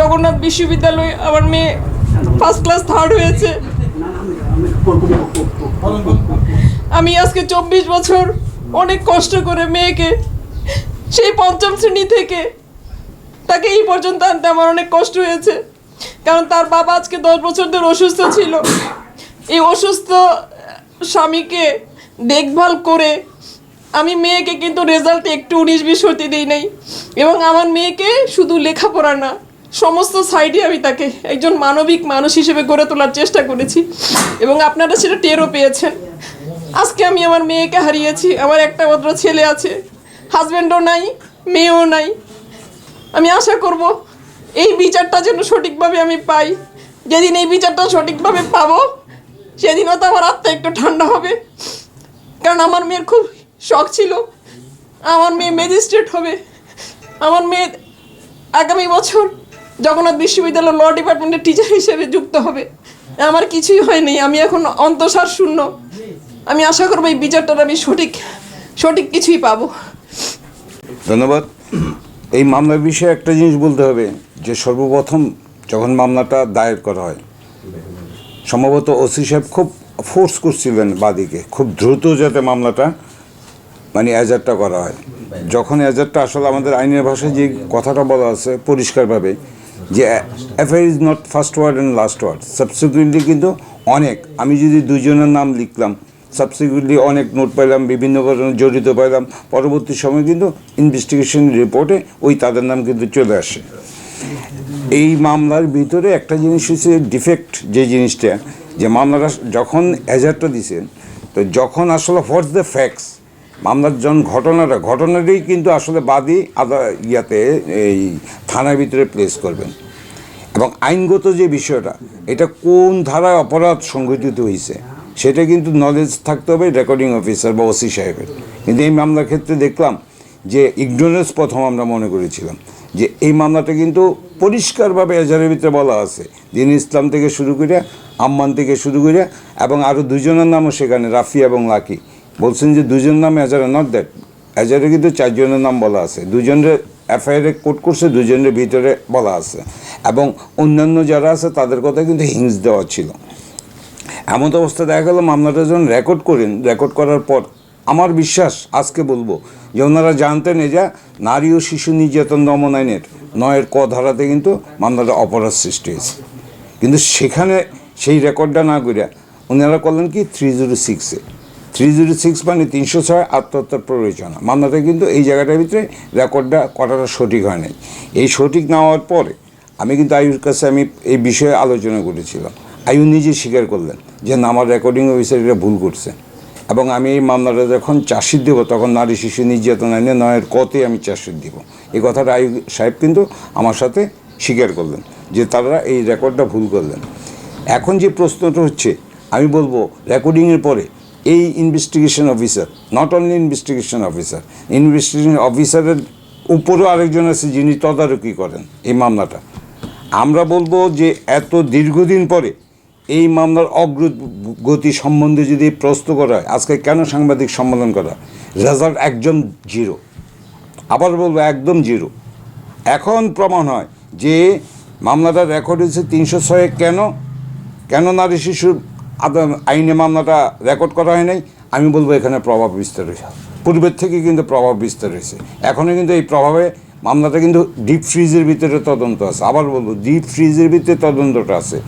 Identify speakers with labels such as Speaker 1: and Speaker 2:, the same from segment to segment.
Speaker 1: জগন্নাথ বিশ্ববিদ্যালয়ে আমার মেয়ে ফার্স্ট ক্লাস থার্ড হয়েছে। আমি আজকে চব্বিশ বছর অনেক কষ্ট করে মেয়েকে সেই পঞ্চম শ্রেণি থেকে তাকে এই পর্যন্ত আনতে আমার অনেক কষ্ট হয়েছে। কারণ তার বাবা আজকে দশ বছর ধরে অসুস্থ ছিল। এই অসুস্থ স্বামীকে দেখভাল করে আমি মেয়েকে কিন্তু রেজাল্ট একটু উনিশ বিশ হতে দিই নাই। এবং আমার মেয়েকে শুধু লেখাপড়া না সমস্ত সাইডে আমি তাকে একজন মানবিক মানুষ হিসেবে গড়ে তোলার চেষ্টা করেছি এবং আপনারা সেটা টেরও পেয়েছেন। আজকে আমি আমার মেয়েকে হারিয়েছি, আমার একটা মাত্র ছেলে আছে হাজব্যান্ডও নাই, মেয়েও নাই। আমি আশা করব এই বিচারটা যেন সঠিকভাবে আমি পাই। যেদিন এই বিচারটা সঠিকভাবে পাবো সেদিন হয়তো আমার আত্মা একটু ঠান্ডা হবে। কারণ আমার মেয়ের খুব শখ ছিল, আমার মেয়ে ম্যাজিস্ট্রেট হবে। আমার মেয়ে আগামী বছর জগন্নাথ বিশ্ববিদ্যালয় ল ডিপার্টমেন্টের টিচার হিসেবে যুক্ত হবে। আমার কিছুই হয়নি, আমি এখন অন্তঃসার শূন্য। আমি আশা করব এই বিচারটার আমি সঠিক সঠিক কিছুই পাবো।
Speaker 2: ধন্যবাদ। এই মামলার বিষয়ে একটা জিনিস বলতে হবে, যে সর্বপ্রথম যখন মামলাটা দায়ের করা হয়, সম্ভবত ওসি সাহেব খুব ফোর্স করছিলেন বাদীকে, খুব দ্রুত যাতে মামলাটা মানে এজারটা করা হয়। যখন এজারটা আসলে আমাদের আইনের ভাষায় যে কথাটা বলা আছে, পরিষ্কারভাবে যে FIR is not first word and last word subsequently কিন্তু অনেক, আমি যদি দুজনের নাম লিখলাম সাবসিকুয়েন্টলি অনেক নোট পাইলাম, বিভিন্ন ঘটনা জড়িত পাইলাম, পরবর্তী সময় কিন্তু ইনভেস্টিগেশন রিপোর্টে ওই তাদের নাম কিন্তু চলে আসে। এই মামলার ভিতরে একটা জিনিস হচ্ছে ডিফেক্ট যে জিনিসটা, যে মামলাটা যখন এজারটা দিছেন, তো যখন আসলে হোয়াটস দ্য ফ্যাক্টস মামলার যখন ঘটনাটা, ঘটনাটাই কিন্তু আসলে বাদী আদা ইয়াতে এই থানার ভিতরে প্লেস করবেন। এবং আইনগত যে বিষয়টা, এটা কোন ধারায় অপরাধ সংঘটিত হয়েছে সেটা কিন্তু নলেজ থাকতে হবে রেকর্ডিং অফিসার বা ওসি সাহেবের। কিন্তু এই মামলার ক্ষেত্রে দেখলাম যে ইগনোরেন্স প্রথম আমরা মনে করেছিলাম, যে এই মামলাটা কিন্তু পরিষ্কারভাবে এজারের ভিতরে বলা আছে দিন ইসলাম থেকে শুরু করে আম্মান থেকে শুরু করে এবং আরও দুজনের নামও সেখানে রাফি এবং লাকি। বলছেন যে দুজন নাম এজারে নট দ্যাট এজারে কিন্তু চারজনের নাম বলা আছে। দুজনের এফআইআরে কোট করছে দুজনের ভিতরে বলা আছে। এবং অন্যান্য যারা আছে, তাদের কথা কিন্তু হিংস দেওয়া ছিল। এমন অবস্থা দেখা গেল, মামলাটা যখন রেকর্ড করেন রেকর্ড করার পর আমার বিশ্বাস, আজকে বলব, যে ওনারা জানতেন এই যে নারী ও শিশু নির্যাতন দমন আইনের নয়ের ক ধারাতে কিন্তু মামলাটা অপরাধ সৃষ্টি হয়েছে। কিন্তু সেখানে সেই রেকর্ডটা না করে ওনারা করলেন কি থ্রি জিরো সিক্সে থ্রি জিরো সিক্স মানে তিনশো ছয় আত্মহত্যার প্ররোচনা। মামলাটা কিন্তু এই জায়গাটার ভিতরে রেকর্ডটা কটাটা সঠিক হয় নাই এই সঠিক না হওয়ার পরে আমি কিন্তু আয়ুর কাছে আমি এই বিষয়ে আলোচনা করেছিলাম। আয়ু নিজে স্বীকার করলেন যে না, আমার রেকর্ডিং অফিসার এটা ভুল করছে। এবং আমি এই মামলাটা যখন চাষির দেবো, তখন নারী শিশু নির্যাতন আইনে নয়ের কতে আমি চাষির দিব। এই কথাটা আয়ু সাহেব কিন্তু আমার সাথে স্বীকার করলেন যে তারা এই রেকর্ডটা ভুল করলেন। এখন যে প্রশ্নটা হচ্ছে, আমি বলব রেকর্ডিংয়ের পরে এই investigation officer not only investigation officer investigation অফিসারের উপরও আরেকজন আছে যিনি তদারকি করেন এই মামলাটা। আমরা বলব যে এত দীর্ঘদিন পরে এই মামলার অগ্রগতি সম্বন্ধে যদি প্রশ্ন করা হয়, আজকে কেন সাংবাদিক সম্মেলন করা রেজাল্ট একদম জিরো আবার বলব একদম জিরো এখন প্রমাণ হয় যে মামলাটা রেকর্ড হয়েছে তিনশো ছয়ে। কেন? কেন নারী শিশুর আইনে মামলাটা রেকর্ড করা হয় নাই। আমি বলব এখানে প্রভাব বিস্তার হয়েছে। পূর্বের থেকে কিন্তু প্রভাব বিস্তার হয়েছে। এখনও কিন্তু এই প্রভাবে মামলাটা কিন্তু ডিপ ফ্রিজের ভিতরে তদন্ত আছে। আবার বলব, ডিপ ফ্রিজের ভিতরে তদন্তটা আছে।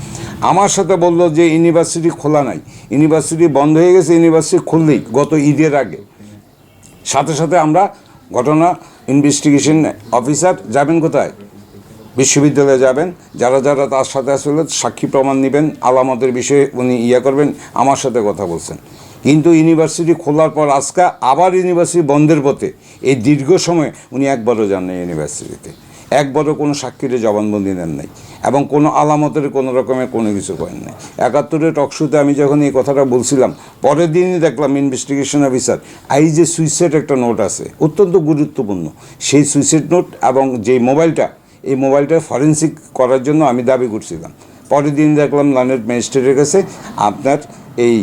Speaker 2: আমার সাথে বলল যে ইউনিভার্সিটি খোলা নাই। ইউনিভার্সিটি বন্ধ হয়ে গেছে, ইউনিভার্সিটি খুললেই, গত ঈদের আগে। সাথে সাথে আমরা ঘটনা ইনভেস্টিগেশন অফিসার যাবেন কোথায়? বিশ্ববিদ্যালয়ে যাবেন, যারা যারা তার সাথে আসলে সাক্ষী প্রমাণ নেবেন, আলামতের বিষয়ে উনি ইয়ে করবেন, আমার সাথে কথা বলছেন। কিন্তু ইউনিভার্সিটি খোলার পর আজকে আবার ইউনিভার্সিটি বন্ধের পথে এই দীর্ঘ সময় উনি একবারও যান না ইউনিভার্সিটিতে। একবারও কোনো সাক্ষীরে জবানবন্দি নেন নাই এবং কোনো আলামতের কোনো রকমের কোনো কিছু করেন নাই। একাত্তরের টকশুতে আমি যখন এই কথাটা বলছিলাম, পরের দিনই দেখলাম ইনভেস্টিগেশন অফিসার আই যে সুইসাইড একটা নোট আছে, অত্যন্ত গুরুত্বপূর্ণ। সেই সুইসাইড নোট এবং যেই মোবাইলটা এই মোবাইলটা ফরেন্সিক করার জন্য আমি দাবি করছিলাম। পরের দিন দেখলাম লানের ম্যাজিস্ট্রেটের কাছে আপনার এই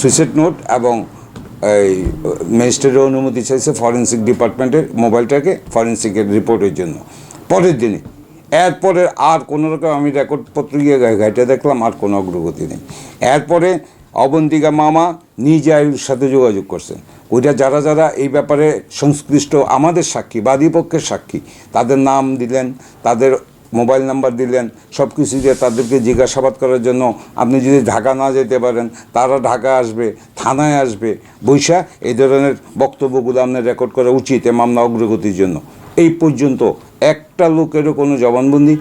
Speaker 2: সুইসাইড নোট এবং এই, ম্যাজিস্ট্রেটের অনুমতি চাইছে ফরেন্সিক ডিপার্টমেন্টের মোবাইলটাকে ফরেন্সিকের রিপোর্টের জন্য। পরের দিনে, এরপরে আর কোনো রকম আমি রেকর্ডপত্র গিয়ে ঘাইটে দেখলাম আর কোনো অগ্রগতি নেই। এরপরে অবন্তিকা মামা নিজে আয়ুর সাথে যোগাযোগ করছেন ওইটা যারা যারা এই ব্যাপারে সংশ্লিষ্ট আমাদের সাক্ষী বাদীপক্ষের সাক্ষী, তাদের নাম দিলেন, তাদের মোবাইল নাম্বার দিলেন সব কিছু দিয়ে তাদেরকে জিজ্ঞাসাবাদ করার জন্য আপনি যদি ঢাকা না যেতে পারেন, তারা ঢাকা আসবে, থানায় আসবে, বৈশা এই ধরনের বক্তব্যগুলো আপনার রেকর্ড করা উচিত এ মামলা অগ্রগতির জন্য। এই পর্যন্ত একটা লোকেরও কোনো জবানবন্দি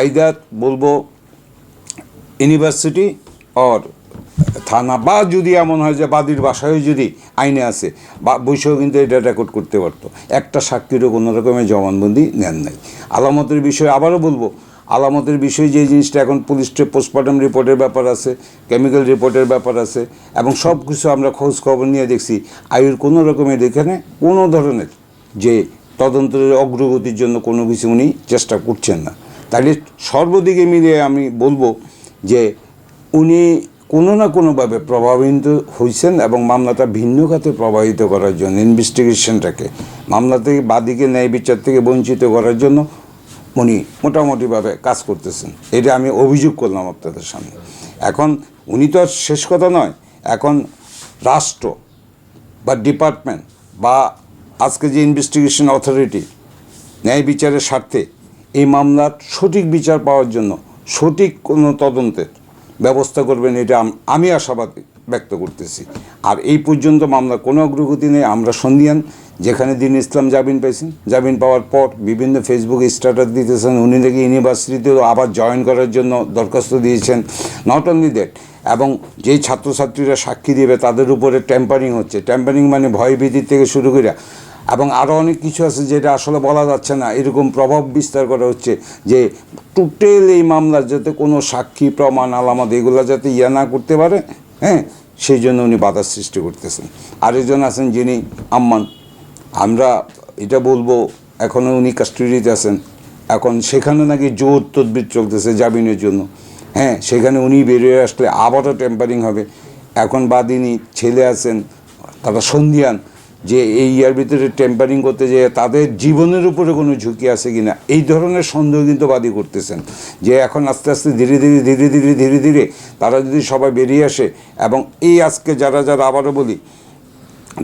Speaker 2: আইদার বলব, ইউনিভার্সিটি অর থানা বা যদি এমন হয় যে বাদীর বাসায় যদি আইনে আছে, বা বৈষয়েও কিন্তু এটা রেকর্ড করতে পারতো। একটা সাক্ষীরও কোনো রকমের জবানবন্দি নেন নাই। আলামতের বিষয়ে আবারও বলব, আলামতের বিষয়ে যে জিনিসটা এখন পুলিশ পোস্টমর্টম রিপোর্টের ব্যাপার আছে কেমিক্যাল রিপোর্টের ব্যাপার আছে, এবং সব কিছু আমরা খোঁজ খবর নিয়ে দেখছি আয়ুর কোনো রকমের এখানে কোনো ধরনের যে তদন্তের অগ্রগতির জন্য কোনো কিছু উনি চেষ্টা করছেন না। তাহলে সর্বদিকে মিলিয়ে আমি বলব যে উনি কোনো না কোনোভাবে প্রভাবিত হয়েছেন এবং মামলাটা ভিন্ন খাতে প্রভাবিত করার জন্য ইনভেস্টিগেশনটাকে মামলা থেকে বাদীকে ন্যায় বিচার থেকে বঞ্চিত করার জন্য উনি মোটামুটিভাবে কাজ করতেছেন। এটা আমি অভিযোগ করলাম আপনাদের সামনে। এখন উনি তো আর শেষ কথা নয়, এখন রাষ্ট্র বা ডিপার্টমেন্ট বা আজকে যে ইনভেস্টিগেশন অথরিটি ন্যায় বিচারের স্বার্থে এই মামলার সঠিক বিচার পাওয়ার জন্য সঠিক কোনো তদন্তের ব্যবস্থা করবেন, এটা আমি আশাবাদ ব্যক্ত করতেছি। আর এই পর্যন্ত মামলা কোনো অগ্রগতি নেই। আমরা সন্ধিয়ান, যেখানে দিন ইসলাম জামিন পেয়েছেন জামিন পাওয়ার পর বিভিন্ন ফেসবুকে স্ট্যাটাস দিতেছেন, উনি নাকি ইউনিভার্সিটিতেও আবার জয়েন করার জন্য দরখাস্ত দিয়েছেন। নট অনলি দ্যাট এবং যেই ছাত্রছাত্রীরা সাক্ষী দেবে, তাদের উপরে ট্যাম্পারিং হচ্ছে। ট্যাম্পারিং মানে ভয়ভীতির থেকে শুরু করে এবং আরও অনেক কিছু আছে যেটা আসলে বলা যাচ্ছে না। এরকম প্রভাব বিস্তার করা হচ্ছে যে টোটাল এই মামলার যাতে কোনো সাক্ষী, প্রমাণ, আলামত এগুলো যাতে ইয়া না করতে পারে হ্যাঁ সেই জন্য উনি বাধার সৃষ্টি করতেছেন। আরেকজন আছেন যিনি আম্মান। আমরা এটা বলব এখনও উনি কাস্টডিতে আছেন। এখন সেখানে নাকি জোর তদবির চলতেছে জামিনের জন্য। হ্যাঁ সেখানে উনি বেরিয়ে আসলে আবারও টেম্পারিং হবে। এখন বাদিনী ছেলে আছেন, তারা সন্ধিয়ান যে এই ইয়ার ভিতরে টেম্পারিং করতে যেয়ে তাদের জীবনের উপরে কোনো ঝুঁকি আছে কিনা, এই ধরনের সন্দেহ কিন্তু বাদী করতেছেন। যে এখন আস্তে আস্তে ধীরে ধীরে ধীরে ধীরে ধীরে ধীরে তারা যদি সবাই বেরিয়ে আসে এবং এই আজকে যারা যারা আবারও বলি,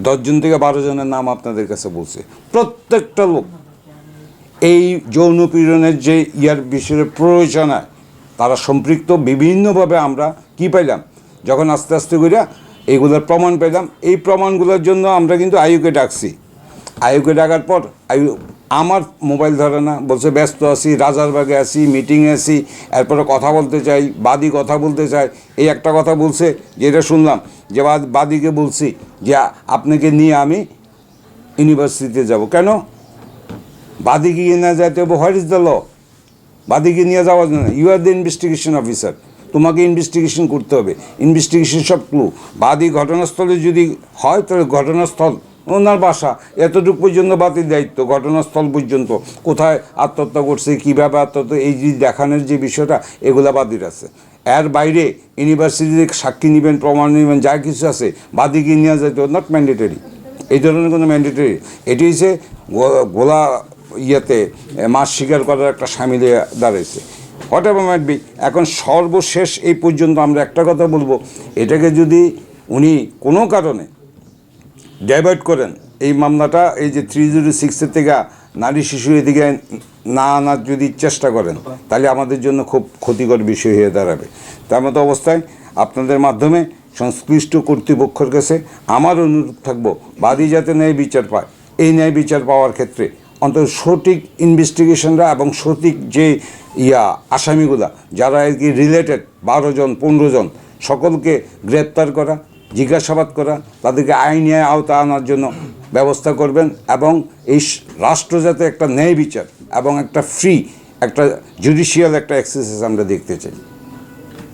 Speaker 2: দশজন থেকে বারো জনের নাম আপনাদের কাছে বলছে, প্রত্যেকটা লোক এই যৌন পীড়নের যে ইয়ার বিষয়ে প্রয়োজনায় তারা সম্পৃক্ত। বিভিন্নভাবে আমরা কি পাইলাম? যখন আস্তে আস্তে করে এইগুলোর প্রমাণ পেলাম। এই প্রমাণগুলোর জন্য আমরা কিন্তু আয়ুকে ডাকছি। আয়ুকে ডাকার পর আয়ু আমার মোবাইল ধরে না বলছে, ব্যস্ত আছি রাজারবাগে আছি মিটিংয়ে আছি, এরপরে কথা বলতে চাই, বাদী কথা বলতে চাই। এই একটা কথা বলছে, যেটা শুনলাম, যে বাদ- বাদীকে বলছি যে আপনাকে নিয়ে আমি ইউনিভার্সিটিতে যাব। কেন? বাদিকে না যাইতে হোয়াট ইজ দ্য ল? বাদিকে নিয়ে যাওয়ার জন্য। You are the investigation officer. তোমাকে ইনভেস্টিগেশন করতে হবে। ইনভেস্টিগেশন সব ক্লু বাদী ঘটনাস্থলে যদি হয়, তাহলে ঘটনাস্থল ওনার বাসা। এতটুকু পর্যন্ত বাতির দায়িত্ব, ঘটনাস্থল পর্যন্ত। কোথায় আত্মহত্যা করছে, কীভাবে আত্মহত্যা, এই যে দেখানোর যে বিষয়টা, এগুলা বাদির আছে। এর বাইরে ইউনিভার্সিটিতে সাক্ষী নেবেন, প্রমাণ নেবেন, যা কিছু আছে, বাদিকে নিয়ে যেতে নট ম্যান্ডেটরি এই ধরনের কোনো ম্যান্ডেটরি এটি হচ্ছে গোলা ইয়েতে মাছ শিকার করার একটা সামিলে দাঁড়াইছে। হোয়াট এভার মাইট বি এখন সর্বশেষ এই পর্যন্ত আমরা একটা কথা বলব, এটাকে যদি উনি কোনো কারণে ডাইভার্ট করেন, এই মামলাটা, এই যে থ্রি জিরো সিক্সের থেকে নারী শিশু এদিকে না আনার যদি চেষ্টা করেন, তাহলে আমাদের জন্য খুব ক্ষতিকর বিষয় হয়ে দাঁড়াবে। তার মতো অবস্থায় আপনাদের মাধ্যমে সংশ্লিষ্ট কর্তৃপক্ষের কাছে আমার অনুরোধ থাকব বাদী যাতে ন্যায় বিচার পায়, এই ন্যায় বিচার পাওয়ার ক্ষেত্রে অন্তত সঠিক ইনভেস্টিগেশনরা এবং সঠিক যে ইয়া আসামিগুলা, যারা আর কি রিলেটেড বারো জন, পনেরো জন, সকলকে গ্রেপ্তার করা, জিজ্ঞাসাবাদ করা, তাদেরকে আইনি আওতা আনার জন্য ব্যবস্থা করবেন এবং এই রাষ্ট্র যাতে একটা ন্যায় বিচার এবং একটা ফ্রি একটা জুডিশিয়াল একটা এক্সারসাইজ আমরা দেখতে চাই।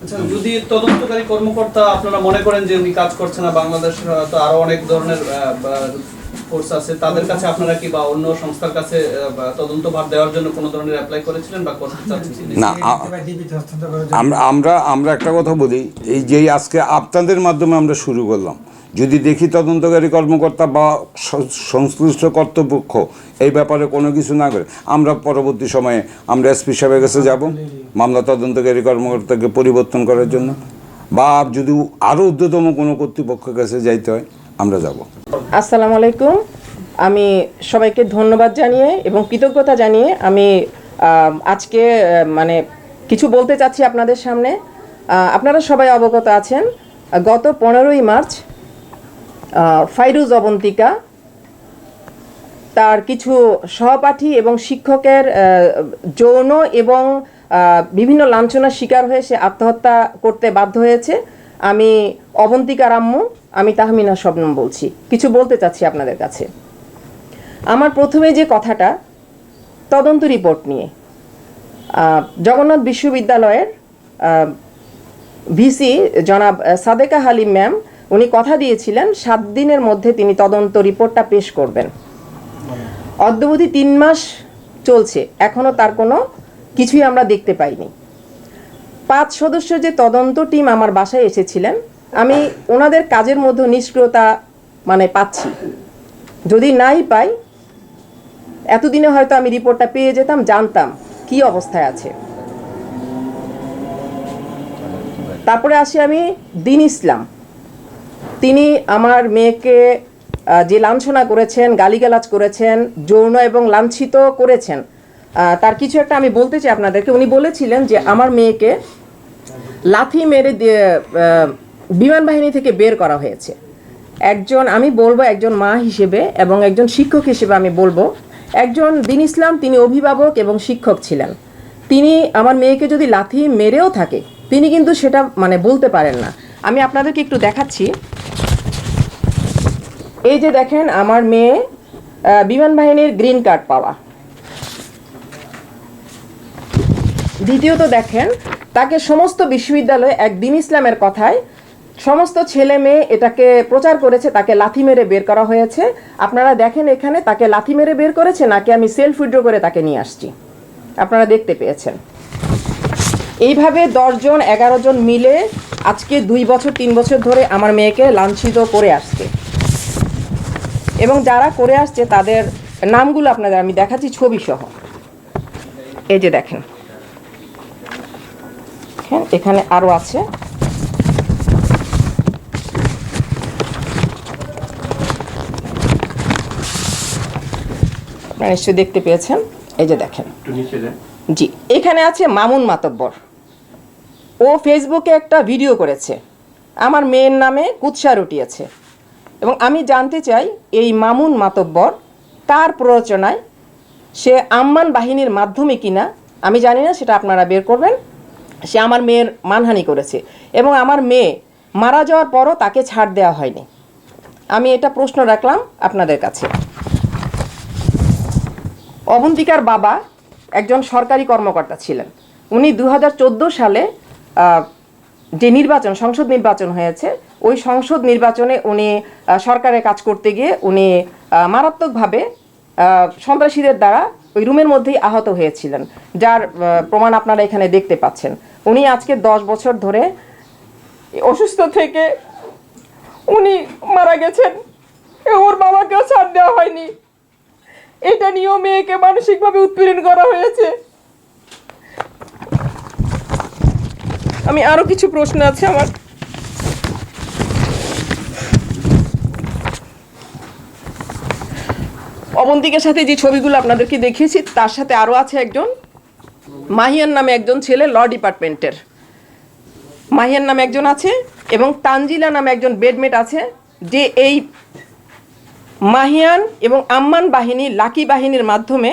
Speaker 3: আচ্ছা যদি তদন্তকারী কর্মকর্তা আপনারা মনে করেন যে উনি কাজ করছে না, বাংলাদেশের হয়তো আরও অনেক ধরনের ফোর্স আছে তাদের কাছে আপনারা কি বা অন্য সংস্থার কাছে আহ, তদন্ত ভার দেওয়ার জন্য কোনো ধরনের অ্যাপ্লাই করেছিলেন বা করতে চাচ্ছেন
Speaker 2: না আমরা আমরা আমরা একটা কথা বলি এই যে আজকে আপনাদের মাধ্যমে আমরা শুরু করলাম যদি দেখি তদন্তকারী কর্মকর্তা বা সংশ্লিষ্ট কর্তৃপক্ষ এই ব্যাপারে কোনো কিছু না করে আমরা পরবর্তী সময়ে আমরা এসপি সাহেবের কাছে যাব মামলা তদন্তকারী কর্মকর্তাকে পরিবর্তন করার জন্য বা যদি আরও ঊর্ধ্বতম কোনো কর্তৃপক্ষের কাছে যাইতে হয় আমরা যাব।
Speaker 4: আসসালামু আলাইকুম। আমি সবাইকে ধন্যবাদ জানিয়ে এবং কৃতজ্ঞতা জানিয়ে আমি আজকে মানে কিছু বলতে চাচ্ছি আপনাদের সামনে। আপনারা সবাই অবগত আছেন, গত পনেরোই মার্চ ফাইরুজ অবন্তিকা তার কিছু সহপাঠী এবং শিক্ষকের যৌন এবং বিভিন্ন লাঞ্ছনার শিকার হয়ে সে আত্মহত্যা করতে বাধ্য হয়েছে। আমি অবন্তিকা রাম্মু আমি তাহমিনা শবনম বলছি। কিছু বলতে চাচ্ছি আপনাদের কাছে। আমার প্রথমে যে কথাটা, তদন্ত রিপোর্ট নিয়ে। জগন্নাথ বিশ্ববিদ্যালয়ের ভিসি জনাব সাদেকা হালিম ম্যাম, উনি কথা দিয়েছিলেন, সাত দিনের মধ্যে তিনি তদন্ত রিপোর্টটা পেশ করবেন। অদ্যবধি তিন মাস চলছে এখনও তার কোনো কিছুই আমরা দেখতে পাইনি। পাঁচ সদস্য যে তদন্ত টিম আমার বাসায় এসেছিলেন আমি ওনাদের কাজের মধ্যে নিষ্ক্রিয়তা মানে পাচ্ছি। যদি নাই পাই, এতদিনে হয়তো আমি রিপোর্টটা পেয়ে যেতাম, জানতাম কি অবস্থায় আছে। তারপরে আসি আমি দিন ইসলাম। তিনি আমার মেয়েকে যে লাঞ্ছনা করেছেন, গালিগালাজ করেছেন, যৌন এবং লাঞ্ছিত করেছেন তার কিছু একটা আমি বলতে চাই আপনাদেরকে। উনি বলেছিলেন যে আমার মেয়েকে লাথি মেরে দিয়ে বিমান বাহিনী থেকে বের করা হয়েছে। একজন, আমি বলব একজন মা হিসেবে এবং একজন শিক্ষক হিসেবে আমি বলব, একজন দিন ইসলাম, তিনি অভিভাবক এবং শিক্ষক ছিলেন। তিনি আমার মেয়েকে যদি লাথি মেরেও থাকে, তিনি কিন্তু সেটা মানে বলতে পারেন না। আমি আপনাদেরকে একটু দেখাচ্ছি। এই যে দেখেন, আমার মেয়ে বিমান বাহিনীর গ্রিন কার্ড পাওয়া। দ্বিতীয়ত দেখেন, তাকে সমস্ত বিশ্ববিদ্যালয়ে এক দিন ইসলামের কথায় সমস্ত ছেলে মেয়ে এটাকে প্রচার করেছে, তাকে লাথি মেরে বের করা হয়েছে। আপনারা দেখেন এখানে তাকে লাথি মেরে বের করেছে, নাকি আমি সেলফ উইড্রো করে তাকে নিয়ে আসছি? আপনারা দেখতে পেয়েছেন। এইভাবে দশজন এগারো জন মিলে আজকে দুই বছর, তিন বছর ধরে আমার মেয়েকে লাঞ্ছিত করে আসছে। এবং যারা করে আসছে, তাদের নামগুলো আপনাদের আমি দেখাচ্ছি ছবি সহ এই যে দেখেন। হ্যাঁ এখানে আরও আছে। আপনারা নিশ্চয়ই দেখতে পেয়েছেন। এই যে দেখেন। জি এখানে আছে মামুন মাতব্বর। ও ফেসবুকে একটা ভিডিও করেছে। আমার মেয়ের নামে কুৎসা রটিয়েছে। এবং আমি জানতে চাই এই মামুন মাতব্বর কার প্ররোচনায় সে আম্মান বাহিনীর মাধ্যমে কিনা আমি জানি না সেটা আপনারা বের করবেন। সে আমার মেয়ের মানহানি করেছে। এবং আমার মেয়ে মারা যাওয়ার পরও তাকে ছাড় দেওয়া হয়নি। আমি এটা প্রশ্ন রাখলাম আপনাদের কাছে। অবন্তিকার বাবা একজন সরকারি কর্মকর্তা ছিলেন। উনি দু হাজার চোদ্দ সালে যে নির্বাচন সংসদ নির্বাচন হয়েছে ওই সংসদ নির্বাচনে উনি আহ, সরকারের কাজ করতে গিয়ে উনি মারাত্মকভাবে সন্ত্রাসীদের দ্বারা ওই রুমের মধ্যেই আহত হয়েছিলেন যার প্রমাণ আপনারা এখানে দেখতে পাচ্ছেন। উনি আজকে দশ বছর ধরে
Speaker 1: অসুস্থ থেকে উনি মারা গেছেন। ওর বাবাকেও ছাড় দেওয়া হয়নি। এটা নিয়েও মেয়েকে মানসিকভাবে উৎপীড়ন করা হয়েছে। আমি আরও কিছু প্রশ্ন আছে আমার। অবন্তিকের সাথে যে ছবিগুলো আপনাদেরকে দেখিয়েছি, তার সাথে আরও আছে একজন। মাহিয়ান নামে একজন ছেলে ল ডিপার্টমেন্টের। মাহিয়ান নামে একজন আছে এবং তানজিলা নামে একজন বেডমেট আছে। যে এই মাহিয়ান এবং আম্মান বাহিনী লাকি বাহিনীর মাধ্যমে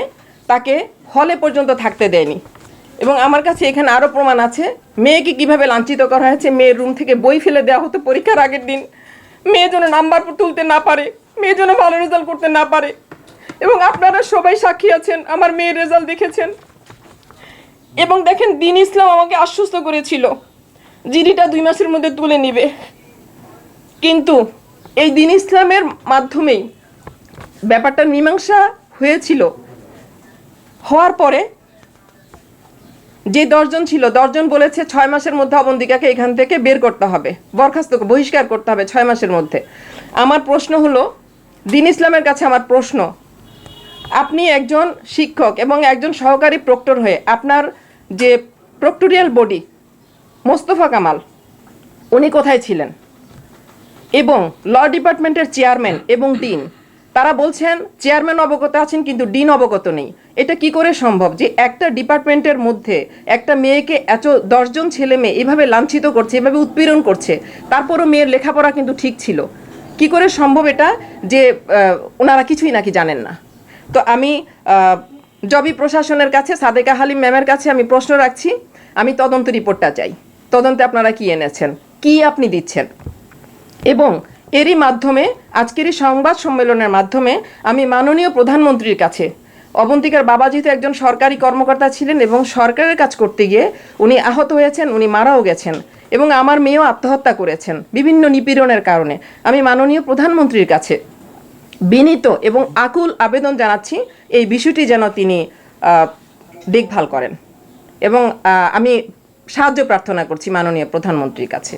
Speaker 1: তাকে হলে পর্যন্ত থাকতে দেয়নি। এবং আমার কাছে এখানে আরও প্রমাণ আছে, মেয়েকে কীভাবে লাঞ্ছিত করা হয়েছে, মেয়ের রুম থেকে বই ফেলে দেওয়া হতো পরীক্ষার আগের দিন। মেয়ে যেন নাম্বার তুলতে না পারে, মেয়ে যেন ভালো রেজাল্ট করতে না পারে। এবং আপনারা সবাই সাক্ষী আছেন, আমার মেয়ের রেজাল্ট দেখেছেন। এবং দেখেন, দিন ইসলাম আমাকে আশ্বস্ত করেছিল, জিডিটা দুই মাসের মধ্যে তুলে নিবে। কিন্তু এই দিন ইসলামের মাধ্যমেই
Speaker 4: ব্যাপারটা মীমাংসা হয়েছিল। হওয়ার পরে যে দশজন ছিল, দশজন বলেছে ছয় মাসের মধ্যে অবন্তিকাকে এখান থেকে বের করতে হবে। বরখাস্ত, বহিষ্কার করতে হবে ছয় মাসের মধ্যে। আমার প্রশ্ন হলো, দিন ইসলামের কাছে আমার প্রশ্ন, আপনি একজন শিক্ষক এবং একজন সহকারী প্রক্টর হয়ে আপনার যে প্রক্টোরিয়াল বডি, মোস্তফা কামাল, উনি কোথায় ছিলেন? এবং ল ডিপার্টমেন্টের চেয়ারম্যান এবং ডিন তারা বলছেন, চেয়ারম্যান অবগত আছেন কিন্তু ডিন অবগত নেই। এটা কি করে সম্ভব যে একটা ডিপার্টমেন্টের মধ্যে একটা মেয়েকে এত দশজন ছেলে মেয়ে এভাবে লাঞ্ছিত করছে, এভাবে উৎপীড়ন করছে, তারপরও মেয়ের লেখাপড়া কিন্তু ঠিক ছিল। কি করে সম্ভব এটা যে ওনারা কিছুই নাকি জানেন না? তো আমি জবি প্রশাসনের কাছে, সাদেকা হালিম ম্যামের কাছে আমি প্রশ্ন রাখছি। আমি তদন্ত রিপোর্টটা চাই। তদন্তে আপনারা কি এনেছেন? কি আপনি দিচ্ছেন? এবং এরই মাধ্যমে, আজকের এই সংবাদ সম্মেলনের মাধ্যমে আমি মাননীয় প্রধানমন্ত্রীর কাছে, অবন্তিকার বাবা যেহেতু একজন সরকারি কর্মকর্তা ছিলেন এবং সরকারের কাজ করতে গিয়ে উনি আহত হয়েছেন, উনি মারাও গেছেন এবং আমার মেয়েও আত্মহত্যা করেছেন বিভিন্ন নিপীড়নের কারণে। আমি মাননীয় প্রধানমন্ত্রীর কাছে বিনীত এবং আকুল আবেদন জানাচ্ছি, এই বিষয়টি যেন তিনি দেখভাল করেন এবং আমি সাহায্য প্রার্থনা করছি মাননীয় প্রধানমন্ত্রীর কাছে।